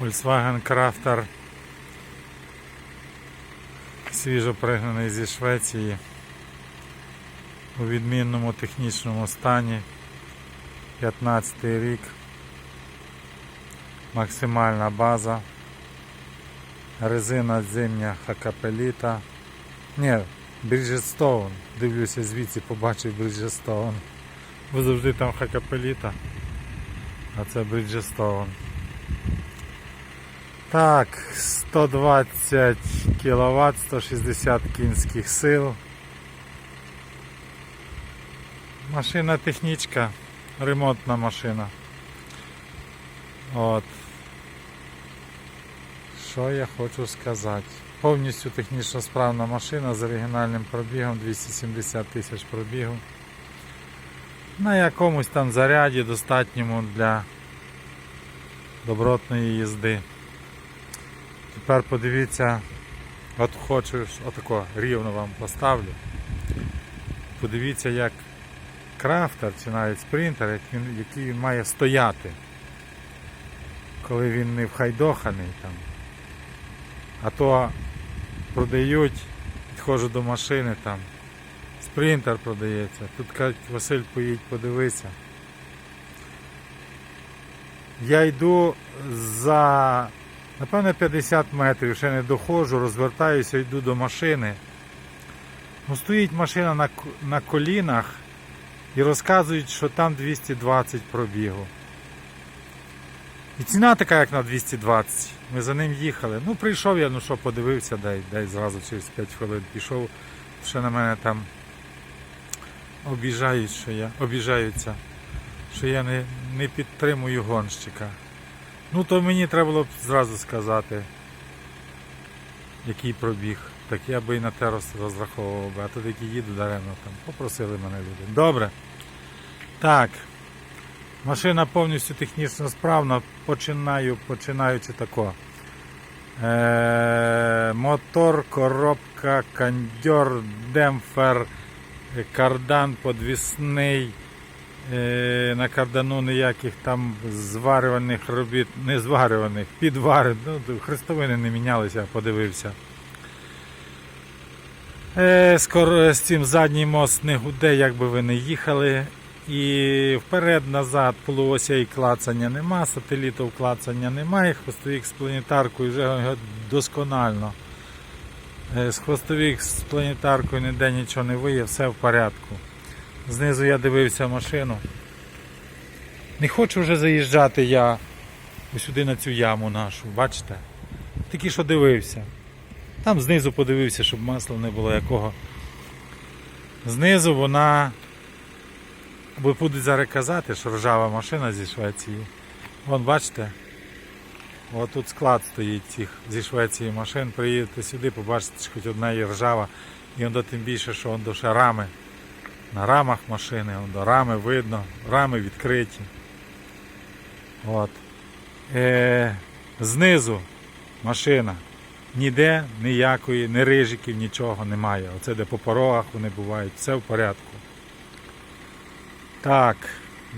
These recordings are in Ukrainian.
Volkswagen Crafter. Свіжо пригнаний зі Швеції. У відмінному технічному стані. 15 рік. Максимальна база. Резина зимня Хакапеліта. Ні, Bridgestone. Дивлюся звідси побачив Bridgestone. Бо завжди там Хакапеліта. А це Bridgestone так, 120 кВт, 160 кінських сил. Машина технічка, ремонтна машина. От. Що я хочу сказати? Повністю технічно справна машина з оригінальним пробігом 270 тисяч пробігу. На якомусь там заряді достатньому для добротної їзди. Тепер подивіться, от хочу отако рівно вам поставлю. Подивіться, як крафтер чи навіть спринтер, як він, який він має стояти, коли він не вхайдоханий там. А то продають, підходжу до машини там. Спринтер продається. Тут кажуть, Василь поїдь, подивися. Я йду за Напевно 50 метрів, ще не доходжу, розвертаюся, йду до машини. Ну, стоїть машина на, на колінах і розказують, що там 220 пробігу. І ціна така, як на 220. Ми за ним їхали. Ну, прийшов я, ну що, подивився, дай, дай зразу через 5 хвилин пішов. Ще на мене там обіжають, що я, обіжаються, що я не, не підтримую гонщика. Ну то мені треба було б зразу сказати, який пробіг. Так я би і на те розраховував би, а тут які їду даремно там. Попросили мене люди. Добре. Так. Машина повністю технічно справна. Починаю, починаючи тако. Е, мотор, коробка, кондьор, демпфер, кардан подвісний. Е, на кардану ніяких там зварюваних робіт, не зварюваних, підварених, ну, хрестовини не мінялися, подивився. Е, скоро з цим задній мост не гуде, як би ви не їхали. І вперед-назад полуося і клацання нема, сателітів клацання немає, хвостовик з планетаркою вже досконально. Е, з хвостовик з планетаркою ніде нічого не виє, все в порядку. Знизу я дивився машину. Не хочу вже заїжджати я сюди на цю яму нашу, бачите? Тільки що дивився. Там знизу подивився, щоб масла не було якого. Знизу вона. Бо будуть зараз казати, що ржава машина зі Швеції. Вон бачите? От тут склад стоїть цих зі Швеції машин. Приїдете сюди, побачите, що хоч одна є ржава. І воно тим більше, що воно ще рами на рамах машини, рами видно, рами відкриті. От. Е, знизу машина. Ніде ніякої, ні рижиків, нічого немає. Оце де по порогах вони бувають, все в порядку. Так,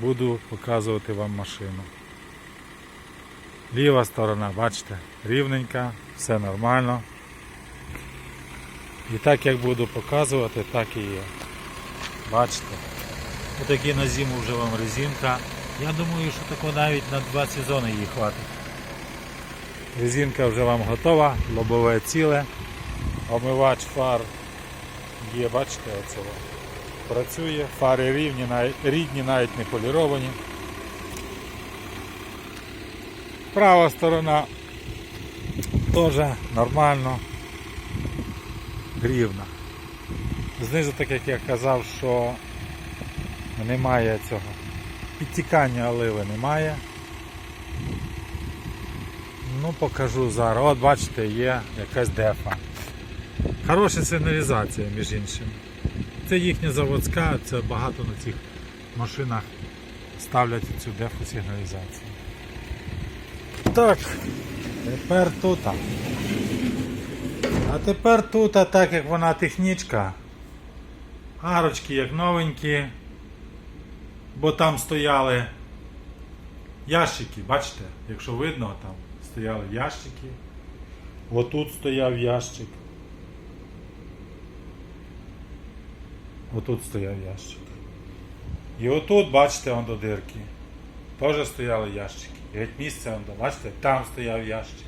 буду показувати вам машину. Ліва сторона, бачите, рівненька, все нормально. І так як буду показувати, так і є. Бачите? Отакі на зиму вже вам резинка. Я думаю, що тако навіть на два сезони її хватить. Резинка вже вам готова, лобове ціле. Омивач фар є, бачите, оце працює, фари рівні, рідні, навіть не поліровані. Права сторона теж нормально, рівна. Знизу, так як я казав, що немає цього. Підтікання оливи немає. Ну, покажу зараз. От бачите, є якась дефа. Хороша сигналізація, між іншим. Це їхня заводська, це багато на цих машинах ставлять цю дефу сигналізацію. Так, тепер тут. А тепер тут, так як вона технічка, арочки як новенькі, бо там стояли ящики, бачите, якщо видно, там стояли ящики. Отут стояв ящик. Отут стояв ящик. І отут, бачите, до дирки. Теж стояли ящики. І геть місце, он, бачите, там стояв ящик.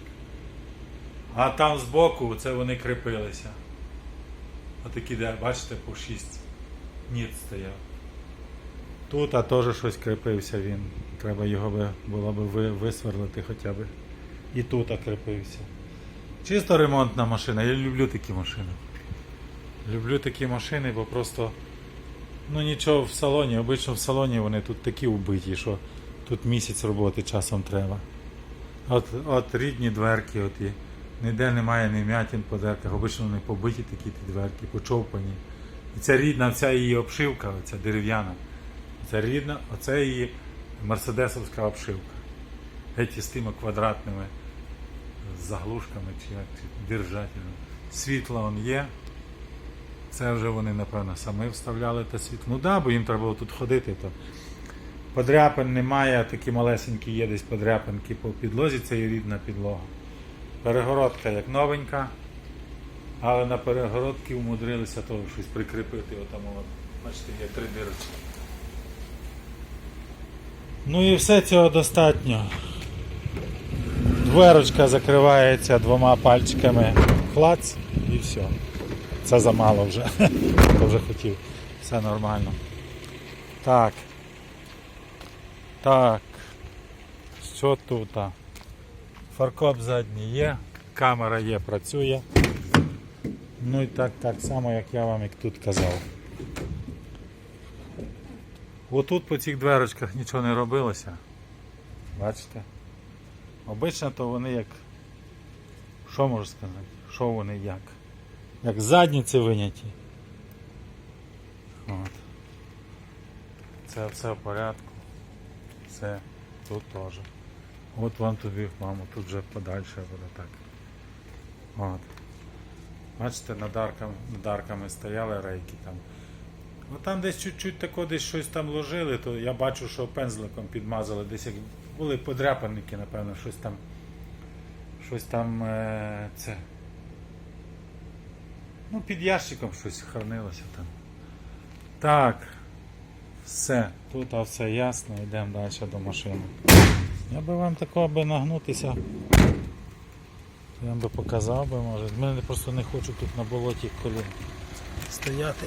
А там збоку це вони крепилися. Отакі, де, бачите, по 6 ніц стояв. Тут а теж щось крепився він. Треба його було б ви- висверлити хоча б. І тут а крепився. Чисто ремонтна машина. Я люблю такі машини. Люблю такі машини, бо просто ну нічого в салоні. Обично в салоні вони тут такі убиті, що тут місяць роботи часом треба. От, от рідні дверки, от і ніде немає ні м'ятін по дверках, обично вони побиті такі ті дверки, почовпані. І ця рідна, вся її обшивка, ця дерев'яна. Це рідна, оце її мерседесовська обшивка. Геть з тими квадратними заглушками чи як держателями. Світло он є. Це вже вони, напевно, самі вставляли те світло. Ну так, да, бо їм треба було тут ходити. То. Подряпин немає, такі малесенькі є десь подряпинки по підлозі, це є рідна підлога. Перегородка як новенька, але на перегородки умудрилися то щось прикріпити. Отам, от, бачите, є три дирочки. Ну і все цього достатньо. Дверочка закривається двома пальчиками. Клац і все. Це замало вже. То вже хотів. Все нормально. Так. Так. Що тут? Фаркоп задній є, камера є, працює. Ну і так, так само, як я вам як тут казав. Отут по цих дверочках нічого не робилося. Бачите? Обично то вони як. Що можу сказати? Що вони як? Як задніці виняті. От. Це все в порядку. Все тут теж. От вам тобі, мамо, тут вже подальше буде так. От. Бачите, над арками, над арками стояли рейки там. Ну там десь чуть-чуть тако десь щось там ложили, то я бачу, що пензликом підмазали, десь як були подряпанники, напевно, щось там. Щось там е, це. Ну, під ящиком щось хранилося там. Так. Все, тут все ясно, йдемо далі до машини. Я би вам такого би нагнутися. Я вам би показав би, може. В мене просто не хочу тут на болоті колін стояти.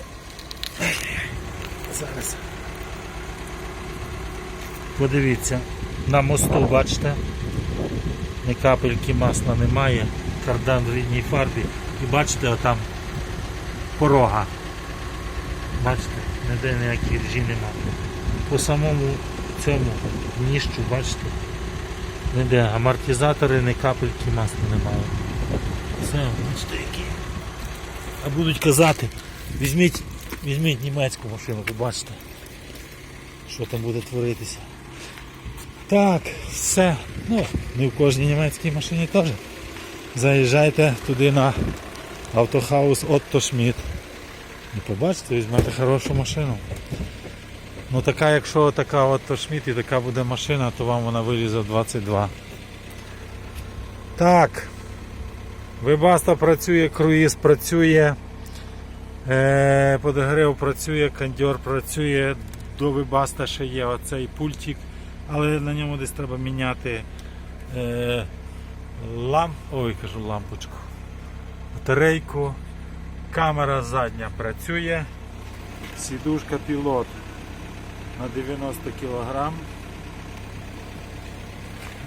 Зараз. Подивіться, на мосту, бачите, ні капельки масла немає, кардан в рідній фарбі. І бачите, отам порога. Бачите, ніде ніяких ржі немає. По самому цьому ніщу, бачите, ніде амортизатори, ні капельки масла немає. Все, бачите, які. А будуть казати, візьміть, візьміть німецьку машину, побачите, що там буде творитися. Так, все. Ну, не в кожній німецькій машині теж. Заїжджайте туди на автохаус Отто Шмідт. І побачите, візьмете хорошу машину. Ну така, якщо така Отто Шмідт і така буде машина, то вам вона вилізе в 22. Так. Вебаста працює, круїз працює. Е, подогрев працює, кондьор працює, до Вебаста ще є оцей пультик, але на ньому десь треба міняти е, ламп, ой, кажу лампочку, батарейку, камера задня працює, сідушка пілот на 90 кг.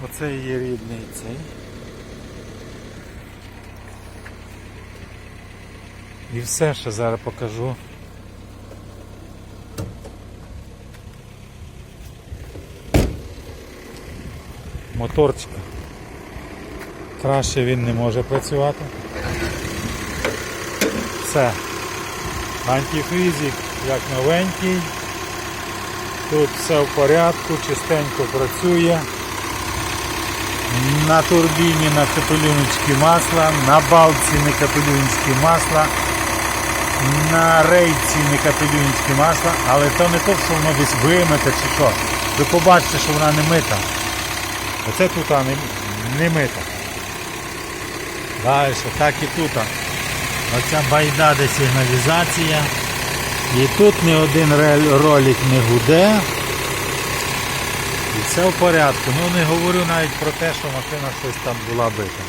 Оце є рідний цей. І все ще зараз покажу. Моторчика. Краще він не може працювати. Все. Антифрізик як новенький. Тут все в порядку, чистенько працює. На турбіні на капелюночки масла, на балці не капелюнські масла, на рейці не капелюнські масла, але то не то, що воно десь вимите чи що. Ви побачите, що вона не мита. Оце тут не, не мита. Далі, так і тут. Оця байда де сигналізація. І тут не один ролик не гуде. І все в порядку. Ну не говорю навіть про те, що машина щось там була бита.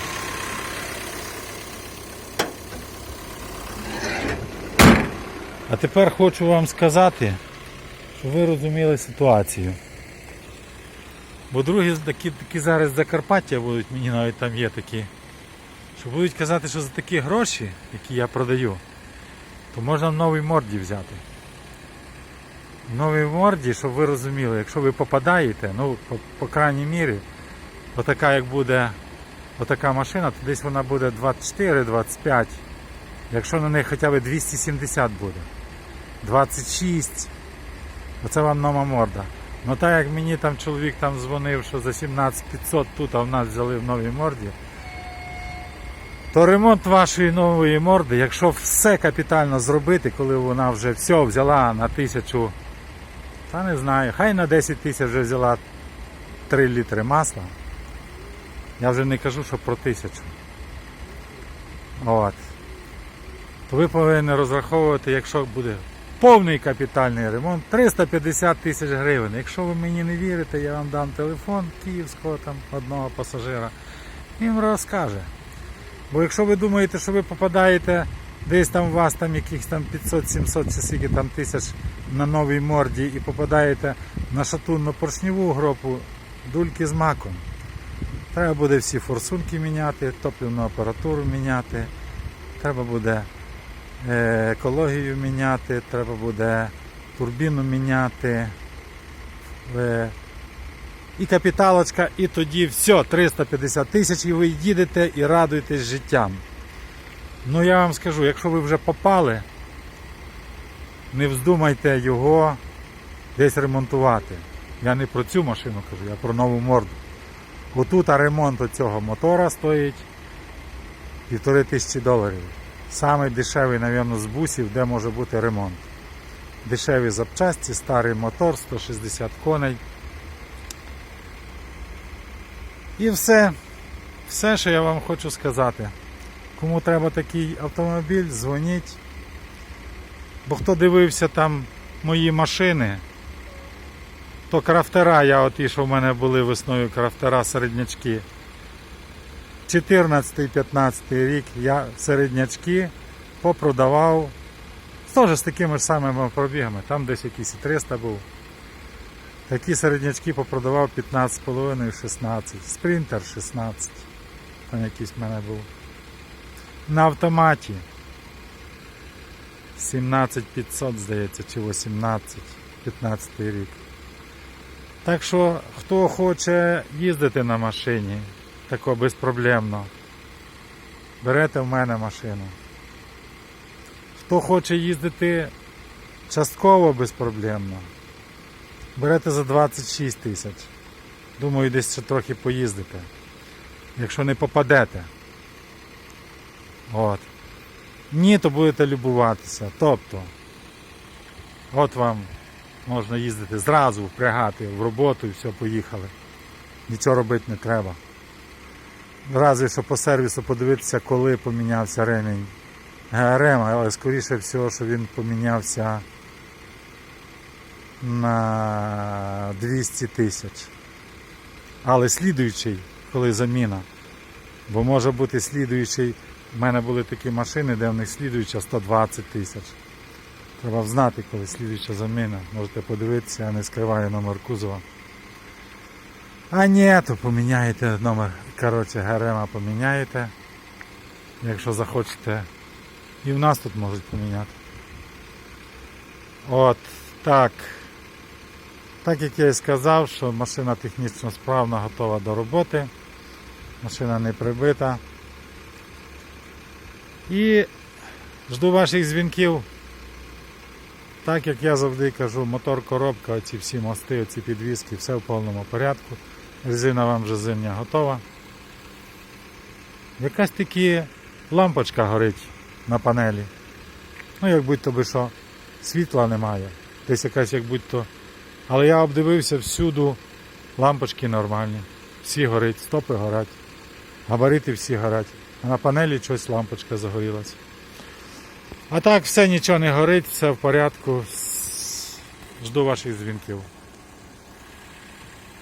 А тепер хочу вам сказати, щоб ви розуміли ситуацію. Бо другі такі, такі зараз Закарпаття будуть, мені навіть там є такі, що будуть казати, що за такі гроші, які я продаю, то можна в новій морді взяти. Новій морді, щоб ви розуміли, якщо ви попадаєте, ну, по, по крайній мірі, отака як буде отака машина, то десь вона буде 24-25. Якщо на неї хоча б 270 буде. 26. Оце вам нова морда. Ну так як мені там чоловік там дзвонив, що за 17500 тут, а в нас взяли в новій морді. То ремонт вашої нової морди, якщо все капітально зробити, коли вона вже все взяла на тисячу, та не знаю, хай на 10 тисяч вже взяла 3 літри масла. Я вже не кажу, що про тисячу. От. То ви повинні розраховувати, якщо буде повний капітальний ремонт, 350 тисяч гривень. Якщо ви мені не вірите, я вам дам телефон київського там одного пасажира. Він розкаже. Бо якщо ви думаєте, що ви попадаєте десь там у вас там якихось там 500-700 чи скільки там тисяч на новій морді і попадаєте на шатунно поршневу групу, дульки з маком. Треба буде всі форсунки міняти, топливну апаратуру міняти, треба буде е, екологію міняти, треба буде турбіну міняти. І капіталочка, і тоді все, 350 тисяч, і ви їдете і радуєтесь життям. Ну я вам скажу, якщо ви вже попали, не вздумайте його десь ремонтувати. Я не про цю машину кажу, я про нову морду. Отут а ремонт цього мотора стоїть півтори тисячі доларів. Саме дешевий, напевно, з бусів, де може бути ремонт. Дешеві запчасті, старий мотор, 160 коней. І все. Все, що я вам хочу сказати. Кому треба такий автомобіль, дзвоніть. Бо хто дивився там мої машини, то крафтера, я от ті, що в мене були весною крафтера середнячки. 14-15 рік я середнячки попродавав теж з такими ж самими пробігами. Там десь якісь 300 був. Такі середнячки попродавав 15,5-16. Спринтер 16. Там якийсь в мене був. На автоматі. 17500, здається, чи 18, 15 рік. Так що, хто хоче їздити на машині, тако безпроблемно, берете в мене машину. Хто хоче їздити частково безпроблемно, берете за 26 тисяч. Думаю, десь ще трохи поїздите. Якщо не попадете. От. Ні, то будете любуватися. Тобто, от вам можна їздити зразу, впрягати в роботу і все, поїхали. Нічого робити не треба. Разве що по сервісу подивитися, коли помінявся ремінь ГРМ, але скоріше всього, що він помінявся на 200 тисяч. Але слідуючий, коли заміна. Бо може бути слідуючий. У мене були такі машини, де в них слідуюча 120 тисяч. Треба знати, коли слідуюча заміна. Можете подивитися, я не скриваю номер кузова. А ні, то поміняєте номер. Коротше, ГРМ поміняєте. Якщо захочете. І в нас тут можуть поміняти. От так. Так як я і сказав, що машина технічно справна, готова до роботи. Машина не прибита. І жду ваших дзвінків. Так як я завжди кажу, мотор, коробка, оці всі мости, оці підвіски, все в повному порядку. Резина вам вже зимня готова. Якась таки лампочка горить на панелі. Ну, як будь-то би що, світла немає. Десь якась як будь-то. Але я обдивився всюду, лампочки нормальні. Всі горять, стопи горять. Габарити всі горять. А на панелі щось лампочка загорілась. А так, все нічого не горить, все в порядку. Жду ваших дзвінків.